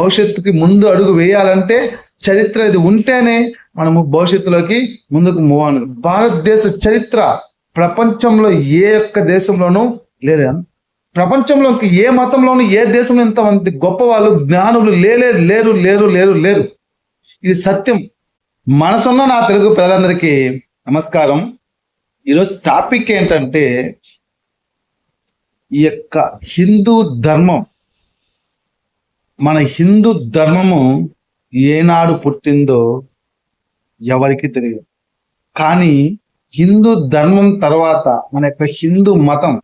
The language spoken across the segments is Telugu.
భవిష్యత్తుకి ముందు అడుగు వేయాలంటే చరిత్ర ఇది ఉంటేనే మనము భవిష్యత్తులోకి ముందుకు మూవ్ అను భారతదేశ చరిత్ర ప్రపంచంలో ఏ ఒక్క దేశంలోనూ లేదు. ప్రపంచంలోకి ఏ మతంలోనూ ఏ దేశంలో ఇంతమంది గొప్ప వాళ్ళు జ్ఞానులు లేలే లేరు లేరు లేరు లేరు. ఇది సత్యం. మనసున్న నా తెలుగు ప్రజలందరికీ నమస్కారం. ఈరోజు టాపిక్ ఏంటంటే ఈ యొక్క హిందూ ధర్మం. మన హిందూ ధర్మము ఏనాడు పుట్టిందో ఎవరికి తెలియదు. కానీ హిందూ ధర్మం తర్వాత మన యొక్క హిందూ మతం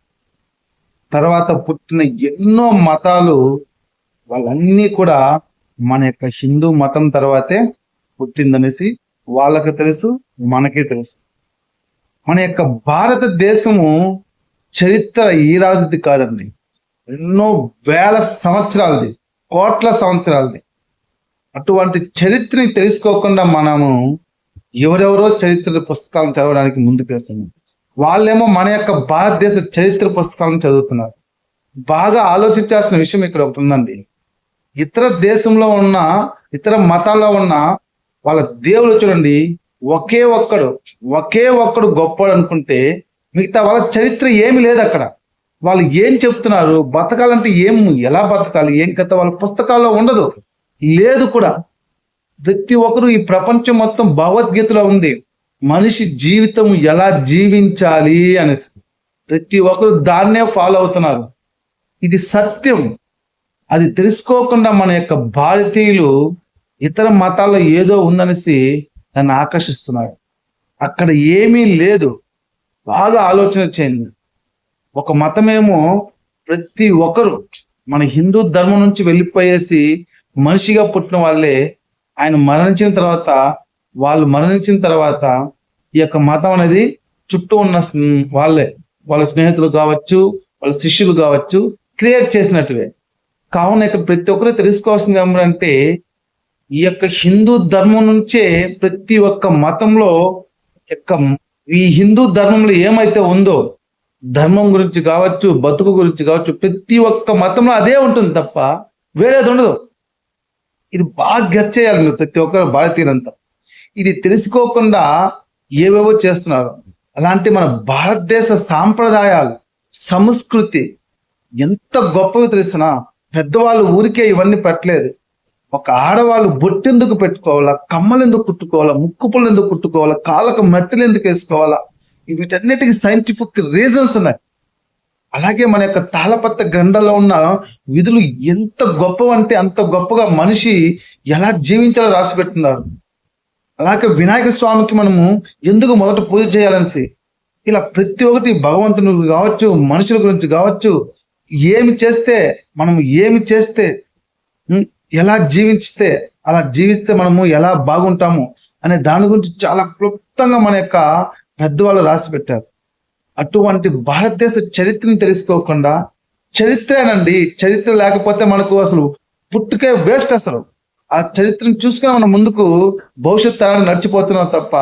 తర్వాత పుట్టిన ఎన్నో మతాలు వాళ్ళన్నీ కూడా మన యొక్క హిందూ మతం తర్వాతే పుట్టిందనేసి వాళ్ళకి తెలుసు మనకే తెలుసు. మన యొక్క భారతదేశము చరిత్ర ఈ రాజుది కాదండి. ఎన్నో వేల సంవత్సరాలది. కోట్ల సంవత్సరాలది. అటువంటి చరిత్రని తెలుసుకోకుండా మనము ఎవరెవరో చరిత్ర పుస్తకాలను చదవడానికి ముందుకు వేస్తున్నాం వాళ్ళేమో మన యొక్క భారతదేశ చరిత్ర పుస్తకాలను చదువుతున్నారు. బాగా ఆలోచించాల్సిన విషయం ఇక్కడ ఒకటి ఉందండి. ఇతర దేశంలో ఉన్న ఇతర మతాల్లో ఉన్న వాళ్ళ దేవుడు చూడండి ఒకే ఒక్కడు ఒకే ఒక్కడు గొప్పడు అనుకుంటే మిగతా వాళ్ళ చరిత్ర ఏమి లేదు అక్కడ. వాళ్ళు ఏం చెప్తున్నారు? బతకాలంటే ఏం ఎలా బతకాలి? ఏం కథ? వాళ్ళ పుస్తకాల్లో ఉండదు. లేదు కూడా. ప్రతి ఒక్కరు ఈ ప్రపంచం మొత్తం భగవద్గీతలో ఉంది. మనిషి జీవితం ఎలా జీవించాలి అనేసి. ప్రతి ఒక్కరు దాన్నే ఫాలో అవుతున్నారు. ఇది సత్యం. అది తెలుసుకోకుండా మన యొక్క భారతీయులు ఇతర మతాల్లో ఏదో ఉందనేసి దాన్ని ఆకర్షిస్తున్నారు. అక్కడ ఏమీ లేదు. బాగా ఆలోచన చేయండి. ఒక మతమేమో ప్రతి ఒక్కరు మన హిందూ ధర్మం నుంచి వెళ్ళిపోయేసి మనిషిగా పుట్టిన వాళ్ళే ఆయన మరణించిన తర్వాత వాళ్ళు మరణించిన తర్వాత ఈ యొక్క మతం అనేది చుట్టూ ఉన్న వాళ్ళే. వాళ్ళ స్నేహితులు కావచ్చు వాళ్ళ శిష్యులు కావచ్చు క్రియేట్ చేసినట్టువే. కావున ఇక్కడ ప్రతి ఒక్కరు తెలుసుకోవాల్సింది ఏమంటే ఈ యొక్క హిందూ ధర్మం నుంచే ప్రతి ఒక్క మతంలో యొక్క ఈ హిందూ ధర్మంలో ఏమైతే ఉందో ధర్మం గురించి కావచ్చు బతుకు గురించి కావచ్చు ప్రతి ఒక్క మతంలో అదే ఉంటుంది తప్ప వేరేది ఉండదు. ఇది బాగా గెస్ చేయాలి మీరు ప్రతి ఒక్కరు భారతీయులంతా. ఇది తెలుసుకోకుండా ఏవేవో చేస్తున్నారు. అలాంటి మన భారతదేశ సాంప్రదాయాలు సంస్కృతి ఎంత గొప్పవి తెలిసిన పెద్దవాళ్ళు ఊరికే ఇవన్నీ పెట్టలేదు. ఒక ఆడవాళ్ళు బొట్టెందుకు పెట్టుకోవాలా కమ్మలు ఎందుకు కుట్టుకోవాలా ముక్కుపులు ఎందుకు కుట్టుకోవాలా కాళ్ళకు మట్టిలు ఎందుకు వేసుకోవాలా వీటన్నిటికీ సైంటిఫిక్ రీజన్స్ ఉన్నాయి. అలాగే మన యొక్క తాళపత్ర గ్రంథంలో ఉన్న విధులు ఎంత గొప్పవంటే అంత గొప్పగా మనిషి ఎలా జీవించాలో రాసి పెట్టున్నారు. అలాగే వినాయక స్వామికి మనము ఎందుకు మొదట పూజ చేయాలనేసి ఇలా ప్రతి ఒక్కటి భగవంతుని కావచ్చు మనుషుల గురించి కావచ్చు ఏమి చేస్తే మనం ఏమి చేస్తే ఎలా జీవిస్తే అలా జీవిస్తే మనము ఎలా బాగుంటాము అనే దాని గురించి చాలా క్లుప్తంగా మన యొక్క పెద్దవాళ్ళు రాసి పెట్టారు. అటువంటి భారతదేశ చరిత్రను తెలుసుకోకుండా చరిత్రేనండి చరిత్ర లేకపోతే మనకు అసలు పుట్టుకే వేస్ట్ అసలు. ఆ చరిత్రను చూసుకుని మనం ముందుకు భవిష్యత్ తరాన్ని నడిచిపోతున్నాం తప్ప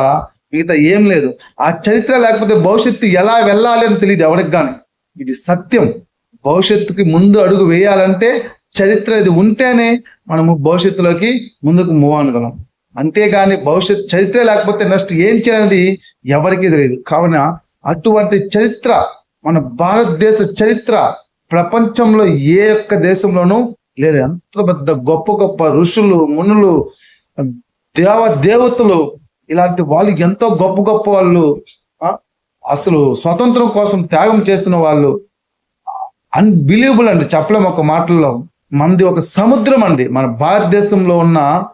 మిగతా ఏం లేదు. ఆ చరిత్ర లేకపోతే భవిష్యత్తు ఎలా వెళ్ళాలి అని తెలియదు ఎవరికి కానీ ఇది సత్యం. భవిష్యత్తుకి ముందు అడుగు వేయాలంటే చరిత్ర ఇది ఉంటేనే మనము భవిష్యత్తులోకి ముందుకు మూవ్ అనగలం అంతేగాని భవిష్యత్ చరిత్ర లేకపోతే నెక్స్ట్ ఏం చేయాలనేది ఎవరికీ తెలియదు. కావున అటువంటి చరిత్ర మన భారతదేశ చరిత్ర ప్రపంచంలో ఏ ఒక్క దేశంలోనూ లేదు. ఎంత పెద్ద గొప్ప గొప్ప ఋషులు మునులు దేవ దేవతలు ఇలాంటి వాళ్ళు ఎంతో గొప్ప గొప్ప వాళ్ళు అసలు స్వతంత్రం కోసం త్యాగం చేసిన వాళ్ళు. అన్బిలీవబుల్ అండి. చెప్పలేము ఒక మాటల్లో. మంది ఒక సముద్రం అండి. మన భారతదేశంలో ఉన్న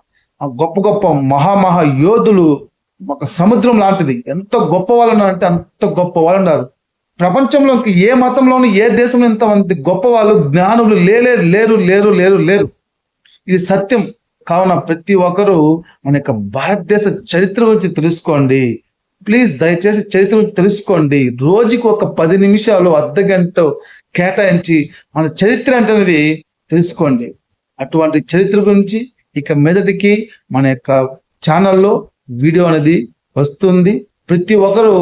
గొప్ప గొప్ప మహామహా యోధులు ఒక సముద్రం లాంటిది. ఎంత గొప్ప వాళ్ళు ఉన్నారంటే అంత గొప్ప వాళ్ళు ఉన్నారు ప్రపంచంలో ఏ మతంలోనూ ఏ దేశంలో ఇంతమంది గొప్ప వాళ్ళు జ్ఞానులు లేలే లేరు లేరు లేరు లేరు. ఇది సత్యం. కావున ప్రతి ఒక్కరూ మన యొక్క భారతదేశ చరిత్ర గురించి తెలుసుకోండి. ప్లీజ్ దయచేసి చరిత్ర తెలుసుకోండి. రోజుకి ఒక పది నిమిషాలు అర్ధ గంట కేటాయించి మన చరిత్ర అంటే అనేది తెలుసుకోండి. అటువంటి చరిత్ర గురించి ఇక మెదటికి మన యొక్క ఛానల్లో వీడియో అనేది వస్తుంది. ప్రతి ఒక్కరూ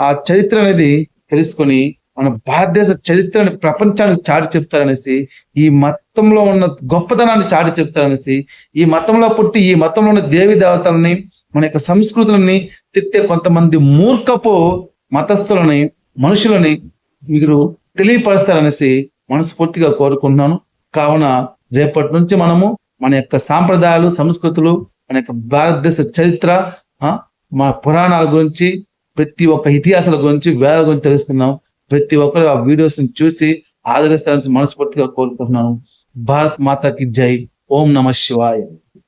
ఆ చరిత్ర అనేది తెలుసుకొని మన భారతదేశ చరిత్రని ప్రపంచానికి చాటి చెప్తారనేసి ఈ మతంలో ఉన్న గొప్పతనాన్ని చాటి చెప్తారనేసి ఈ మతంలో పుట్టి ఈ మతంలో ఉన్న దేవి దేవతలని మన యొక్క సంస్కృతులని తిట్టే కొంతమంది మూర్ఖపు మతస్థులని మనుషులని మీరు తెలియపరుస్తారనేసి మనస్ఫూర్తిగా కోరుకుంటున్నాను. కావున రేపటి నుంచి మనము మన యొక్క సాంప్రదాయాలు సంస్కృతులు మన యొక్క భారతదేశ చరిత్ర ఆ, మన పురాణాల గురించి ప్రతి ఒక్క ఇతిహాసాల గురించి వేదాల గురించి తెలుసుకుందాం. ప్రతి ఒక్కరు ఆ వీడియోస్ని చూసి ఆదరిస్తారని మనస్ఫూర్తిగా కోరుకుంటున్నాను. భారత్ మాతాకి జై. ఓం నమ శివాయ.